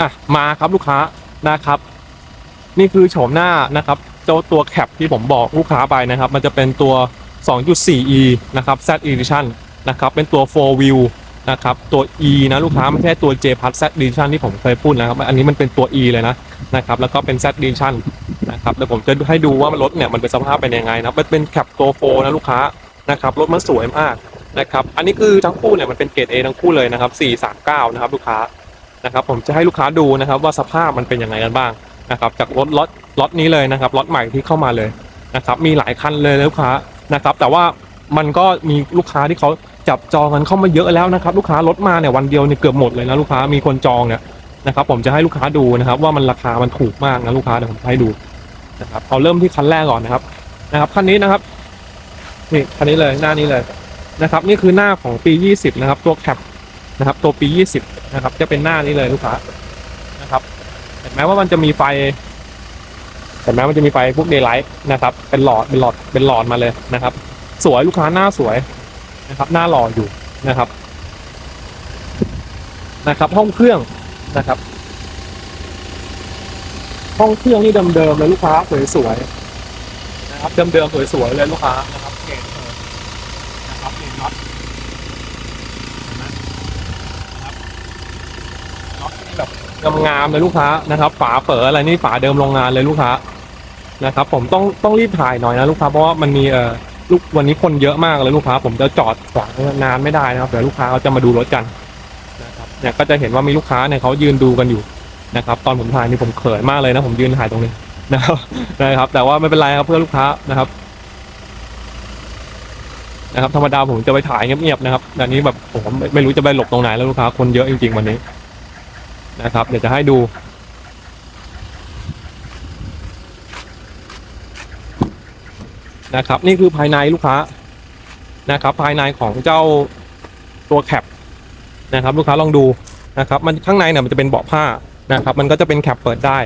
อะมาครับลูกค้านะครับ นี่คือโฉมหน้านะครับเจ้าตัวแคปที่ผมบอกลูกค้าไปนะครับ มันจะเป็นตัว 2.4e นะครับ Z Edition นะครับเป็นตัว4 wheel นะครับตัว e นะลูกค้าไม่ใช่ตัว J Plus Z Edition ที่ผมเคยพูดนะครับ อันนี้มันเป็นตัว e เลยนะนะครับ แล้วก็เป็น Z Edition นะครับแล้วผมจะให้ดูว่ารถเนี่ยมันเป็นสภาพเป็นยังไงนะมันเป็นแคปตัวโฟนะลูกค้านะครับรถมันสวยมากนะครับ อันนี้คือทั้งคู่เนี่ยมันเป็นเกรด A ทั้งคู่เลยนะครับ439 นะครับลูกค้า นะครับผมจะให้ลูกค้าดูนะครับว่าสภาพมันเป็นยังไงกันบ้างนะครับจากรถล็อตล็อตนี้เลยนะครับล็อตใหม่ที่เข้ามาเลยนะครับมีหลายคันเลยลูกค้านะครับแต่ว่ามันก็มีลูกค้าที่เขาจับจองกันเข้ามาเยอะแล้วนะครับลูกค้ารถมาเนี่ยวันเดียวเนี่ยเกือบหมดเลยนะลูกค้ามีคนจองเนี่ยนะครับผมจะให้ลูกค้าดูนะครับว่ามันราคามันถูกมากนะลูกค้าเดี๋ยวผมให้ดูนะครับเอาเริ่มที่คันแรกก่อนนะครับนะครับคันนี้นะครับนี่คันนี้เลยหน้านี้เลยนะครับนี่คือหน้าของปี 20 นะครับตัวแคป นะครับ ตัวปี 20 นะครับ จะเป็นหน้านี้เลยลูกค้านะครับเห็นไหมว่ามันจะมีไฟเห็นไหมมันจะมีไฟพวกเดย์ไลท์นะครับ เป็นหลอดเป็นหลอดเป็นหลอดมาเลยนะครับ สวยลูกค้าหน้าสวยนะครับ หน้าหล่ออยู่นะครับ นะครับ ห้องเครื่องนะครับ ห้องเครื่องนี่เดิมๆเลยลูกค้าสวยๆนะครับเดิมๆสวยๆเลยลูกค้านะครับเก่งเลยนะครับเก่งน็อตเห็นไหมนะครับน็อตนี่แบบ งามๆเลยลูกค้านะครับ ฝาเปิดอะไรนี่ฝาเดิมโรงงานเลยลูกค้านะครับ ผมต้องต้องรีบถ่ายหน่อยนะลูกค้าเพราะว่ามันมีเอ่อลูกวันนี้คนเยอะมากเลยลูกค้า ผมจะจอดขวางนานไม่ได้นะครับเดี๋ยวลูกค้าเขาจะมาดูรถกันนะครับเนี่ยก็จะเห็นว่ามีลูกค้าเนี่ยเขายืนดูกันอยู่นะครับ ตอนผมถ่ายนี่ผมเขินมากเลยนะผมยืนถ่ายตรงนี้นะครับนะครับ แต่ว่าไม่เป็นไรครับเพื่อลูกค้านะครับ นะครับธรรมดาผมจะไปถ่ายเงียบๆนะครับแต่นี้แบบผมไม่ไม่รู้จะไปหลบตรงไหนแล้วลูกค้าคนเยอะจริงๆวันนี้ นะครับ เดี๋ยวจะให้ดู นะครับ นี่คือภายในลูกค้านะครับ ภายในของเจ้าตัวแคปนะครับ ลูกค้าลองดูนะครับมันข้างในเนี่ยมันจะเป็นเบาะผ้านะครับ มันก็จะเป็นแคปเปิดได้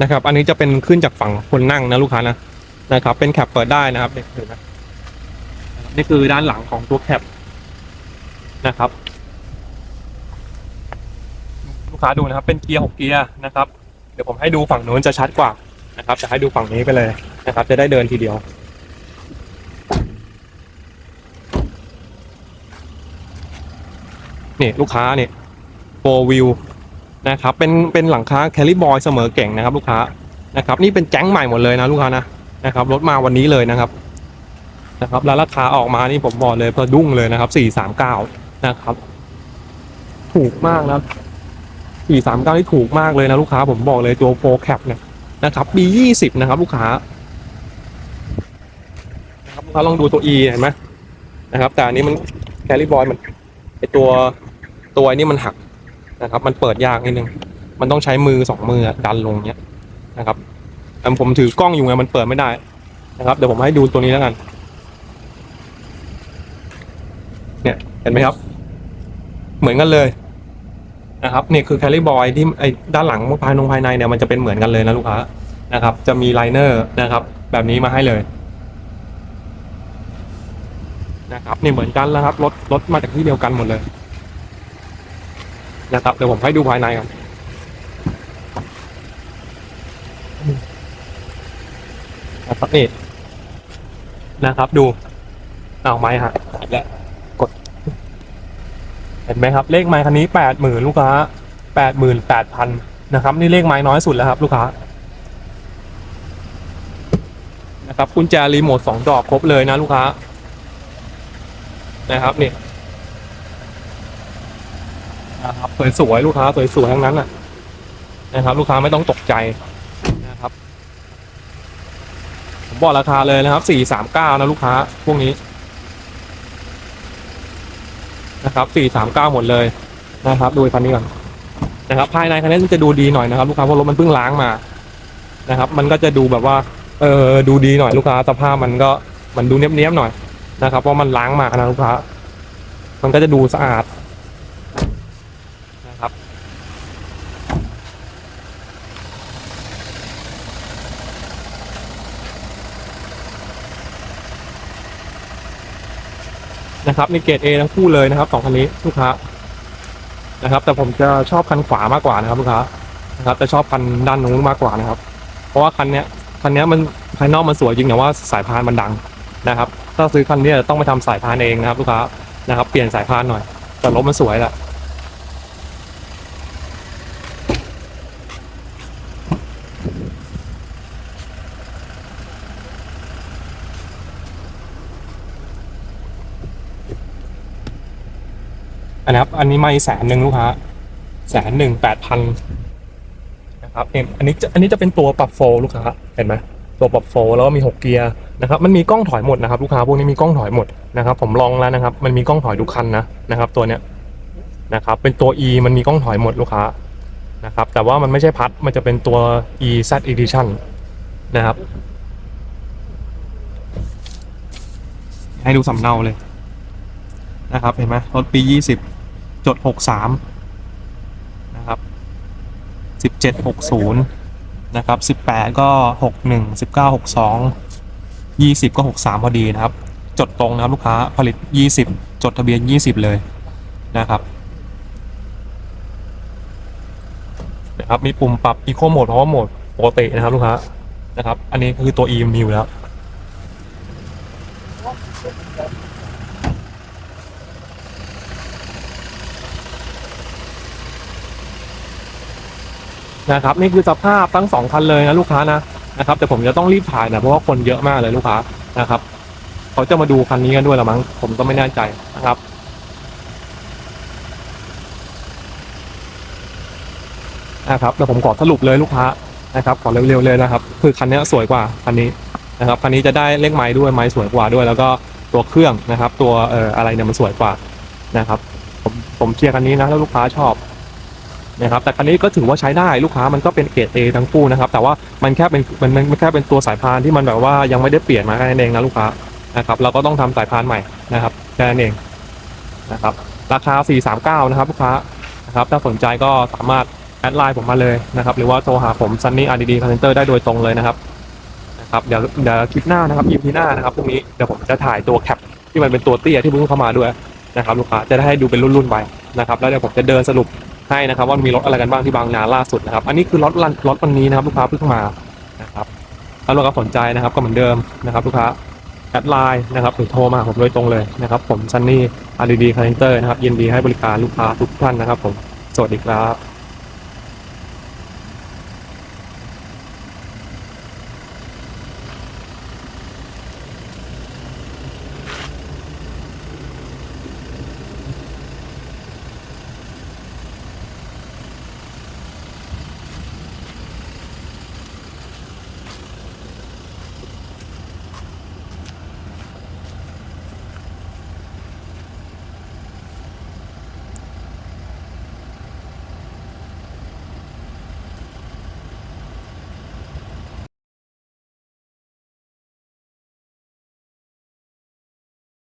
นะครับ อันนี้จะเป็นขึ้นจากฝั่งคนนั่งนะลูกค้านะนะครับ เป็นแคปเปิดได้นะครับนี่คือนะนี่คือด้านหลังของตัวแคปนะครับ กค้าดูนะครับ เป็นเกียร์หกเกียร์นะครับ เดี๋ยวผมให้ดูฝั่งนู้นจะชัดกว่านะครับ จะให้ดูฝั่งนี้ไปเลยนะครับ จะได้เดินทีเดียวนี่ลูกค้าเนี่ยโฟวิวนะครับ เป็นเป็นหลังคาแคลิบอยเสมอเก่งนะครับ ลูกค้านะครับ นี่เป็นแจ้งใหม่หมดเลยนะลูกค้านะนะครับรถมาวันนี้เลยนะครับนะครับแล้วราคาออกมานี่ผมบอกเลยพอดุ้งเลยนะครับสี่สามเก้านะครับ ถูกมากนะ สี่สามเก้านี่ถูกมากเลยนะลูกค้าผมบอกเลยตัวโฟแคปเนี่ยนะครับปียี่สิบนะครับลูกค้านะครับลูกค้าลองดูตัว E เห็นไหมนะครับ แต่อันนี้มันแคลิบอยมันไอตัวตัวนี่มันหักนะครับ มันเปิดยากนิดนึงมันต้องใช้มือสองมือดันลงเนี้ยนะครับแต่ผมถือกล้องอยู่ไงมันเปิดไม่ได้นะครับเดี๋ยวผมให้ดูตัวนี้แล้วกัน เนี่ยเห็นไหมครับ เหมือนกันเลย นะครับนี่คือแคลิบอยที่ไอ้ด้านหลังภายนงภายในเนี่ยมันจะเป็นเหมือนกันเลยนะลูกค้านะครับ จะมีไลเนอร์นะครับ แบบนี้มาให้เลยนะครับนี่เหมือนกันแล้วครับรถรถมาจากที่เดียวกันหมดเลยนะครับเดี๋ยวผมให้ดูภายในกันนะครับนี่นะครับดูเอาไม้ฮะและ เห็นไหมครับ เลขไม้คันนี้แปดหมื่นลูกค้าแปดหมื่นแปดพันนะครับ นี่เลขไม้น้อยสุดแล้วครับลูกค้านะครับกุญแจรีโมทสองดอกครบเลยนะลูกค้านะครับนี่นะครับสวยๆลูกค้าสวยๆทั้งนั้นน่ะนะครับ ลูกค้าไม่ต้องตกใจนะครับ ผมบอกราคาเลยนะครับสี่สามเก้านะลูกค้าพวกนี้ นะครับสี่สามเก้าหมดเลยนะครับ ดูคันนี้ก่อนนะครับ ภายในคันนี้จะดูดีหน่อยนะครับ ลูกค้าเพราะรถมันเพิ่งล้างมานะครับ มันก็จะดูแบบว่า เออดูดีหน่อยลูกค้าสภาพมันก็มันดูเนี้ยบๆหน่อยนะครับเพราะมันล้างมานะลูกค้า มันก็จะดูสะอาด นะครับ นะครับนี่เกรด A ทั้งคู่เลยนะครับสองคันนี้ลูกค้านะครับ แต่ผมจะชอบคันขวามากกว่านะครับลูกค้านะครับจะชอบคันด้านนู้นมากกว่านะครับ เพราะว่าคันเนี้ยคันเนี้ยมันภายนอกมันสวยจริงแต่ว่าสายพานมันดังนะครับ ถ้าซื้อคันนี้ต้องไปทำสายพานเองนะครับลูกค้านะครับ เปลี่ยนสายพานหน่อยแต่รถมันสวยแหละ อันนี้ครับ อันนี้ไม่แสนหนึ่งลูกค้าแสนหนึ่งแปดพันนะครับเอ็มอันนี้จะอันนี้จะเป็นตัวปรับโฟล์ลูกค้าเห็นไหมตัวปรับโฟล์แล้วก็มีหกเกียร์นะครับมันมีกล้องถอยหมดนะครับลูกค้าพวกนี้มีกล้องถอยหมดนะครับ ผมลองแล้วนะครับ มันมีกล้องถอยทุกคันนะนะครับ ตัวเนี้ยนะครับ เป็นตัว E มันมีกล้องถอยหมดลูกค้านะครับ แต่ว่ามันไม่ใช่พัดมันจะเป็นตัว E Z Edition นะครับ ให้ดูสำเนาเลยนะครับ เห็นไหมรถปี 20 จด63นะครับ17 60นะครับ18ก็61 19 62 20ก็63พอดีนะครับ จดตรงนะครับลูกค้าผลิต20จดทะเบียน20เลยนะครับนะครับมีปุ่มปรับ Eco Mode Power Mode ปกตินะครับลูกค้านะครับ อันนี้คือตัว E มีอยู่แล้ว นะครับนี่คือสภาพทั้งสองคันเลยนะลูกค้านะนะครับแต่ผมจะต้องรีบถ่ายนะเพราะว่าคนเยอะมากเลยลูกค้านะครับเขาจะมาดูคันนี้กันด้วยละมั้งผมก็ไม่แน่ใจนะครับนะครับแต่ผมขอสรุปเลยลูกค้านะครับขอเร็วๆเลยนะครับ คือคันนี้สวยกว่าคันนี้นะครับคันนี้จะได้เลขไม้ด้วยไม้สวยกว่าด้วย แล้วก็ตัวเครื่องนะครับ ตัวเอ่ออะไรเนี่ยมันสวยกว่านะครับ ผมผมเชียร์คันนี้นะแล้วลูกค้าชอบ นะครับแต่คันนี้ก็ถือว่าใช้ได้ลูกค้ามันก็เป็นเกรด A ทั้งคู่นะครับแต่ว่ามันแค่เป็นมันมันแค่เป็นตัวสายพานที่มันแบบว่ายังไม่ได้เปลี่ยนมาแค่นั้นเองนะลูกค้านะครับเราก็ต้องทำสายพานใหม่นะครับแค่นั้นเองนะครับราคา 439 นะครับลูกค้านะครับถ้าสนใจก็สามารถแอดไลน์ผมมาเลยนะครับหรือว่าโทรหาผมซันนี่อาร์ดีดีคอนเซนเตอร์ได้โดยตรงเลยนะครับนะครับเดี๋ยวเดี๋ยวคลิปหน้านะครับอีพีหน้านะครับพรุ่งนี้เดี๋ยวผมจะถ่ายตัวแคปที่มันเป็นตัวเตี้ยที่เพิ่งเข้ามาด้วยนะครับลูกค้าจะได้ให้ดูเป็นรุ่นๆไปนะครับแล้วเดี๋ยวผมจะเดินสรุป ให้นะครับว่ามีรถอะไรกันบ้างที่บางนาล่าสุดนะครับ อันนี้คือรถรันรถวันนี้นะครับลูกค้าเพิ่งมานะครับถ้าลูกค้าสนใจนะครับก็เหมือนเดิมนะครับลูกค้าแอดไลน์นะครับหรือโทรมาผมโดยตรงเลยนะครับ ผมซันนี่อาร์ดีดีคาร์เนเตอร์นะครับยินดีให้บริการลูกค้าทุกท่านนะครับ ผมสวัสดีครับ